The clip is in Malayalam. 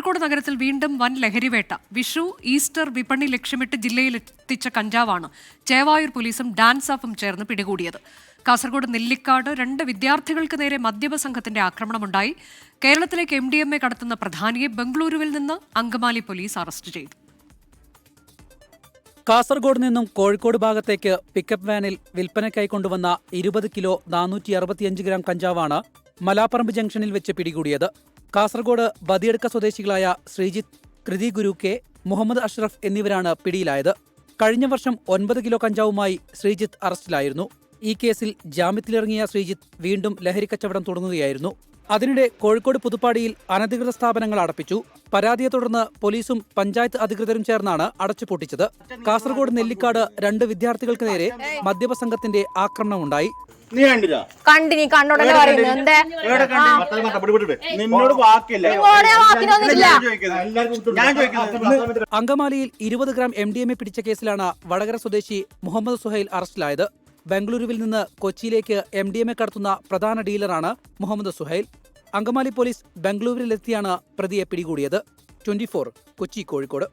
കോഴിക്കോട് നഗരത്തിൽ വീണ്ടും വൻ ലഹരിവേട്ട. വിഷു ഈസ്റ്റർ വിപണി ലക്ഷ്യമിട്ട് ജില്ലയിലെത്തിച്ച കഞ്ചാവാണ് ചേവായൂർ പോലീസും ഡാൻസ് ഓഫും ചേർന്ന് പിടികൂടിയത്. കാസർഗോഡ് നെല്ലിക്കാട് രണ്ട് വിദ്യാർത്ഥികൾക്ക് നേരെ മദ്യപ സംഘത്തിന്റെ ആക്രമണമുണ്ടായി. കേരളത്തിലേക്ക് എം ഡി എം എ കടത്തുന്ന പ്രധാനിയെ ബംഗളൂരുവിൽ നിന്ന് അങ്കമാലി പോലീസ് അറസ്റ്റ് ചെയ്തു. കാസർഗോഡ് നിന്നും കോഴിക്കോട് ഭാഗത്തേക്ക് പിക്കപ്പ് വാനിൽ വിൽപ്പനയ്ക്കായി കൊണ്ടുവന്ന ഇരുപത് കിലോ നാനൂറ്റി അറുപത്തിയഞ്ച് ഗ്രാം കഞ്ചാവാണ് മലാപ്പറമ്പ് ജംഗ്ഷനിൽ വെച്ച് പിടികൂടിയത്. കാസർഗോഡ് ബദിയടുക്ക സ്വദേശികളായ ശ്രീജിത്ത് കൃതി ഗുരു കെ മുഹമ്മദ് അഷ്റഫ് എന്നിവരാണ് പിടിയിലായത്. കഴിഞ്ഞ വർഷം ഒൻപത് കിലോ കഞ്ചാവുമായി ശ്രീജിത്ത് അറസ്റ്റിലായിരുന്നു. ഈ കേസിൽ ജാമ്യത്തിലിറങ്ങിയ ശ്രീജിത്ത് വീണ്ടും ലഹരിക്കച്ചവടം തുടങ്ങുകയായിരുന്നു. അതിനിടെ കോഴിക്കോട് പുതുപ്പാടിയിൽ അനധികൃത സ്ഥാപനങ്ങൾ അടപ്പിച്ചു. പരാതിയെ തുടർന്ന് പോലീസും പഞ്ചായത്ത് അധികൃതരും ചേർന്നാണ് അടച്ചുപൂട്ടിച്ചത് കാസർഗോഡ് നെല്ലിക്കാട് രണ്ട് വിദ്യാർത്ഥികൾക്ക് നേരെ മദ്യപ സംഘത്തിന്റെ ആക്രമണമുണ്ടായി. നീ കണ്ടില്ല? കണ്ടിനി കണ്ടോടനെ പറയുന്നു. എന്തേ? നിന്നോട് വാക്കില്ല. നിങ്ങളോട് ഞാൻ ചോദിക്കുന്നത് അങ്കമാലിയിൽ ഇരുപത് gram M D M A പിടിച്ച കേസിലാണ് വടകര സ്വദേശി മുഹമ്മദ് സുഹൈൽ അറസ്റ്റിലായത്. ബംഗളൂരുവിൽ നിന്ന് കൊച്ചിയിലേക്ക് എം ഡി എം എ കടത്തുന്ന പ്രധാന ഡീലറാണ് മുഹമ്മദ് സുഹൈൽ. അങ്കമാലി പോലീസ് ബംഗളൂരുവിലെത്തിയാണ് പ്രതിയെ പിടികൂടിയത്. Twenty four Kochi Kozhikode.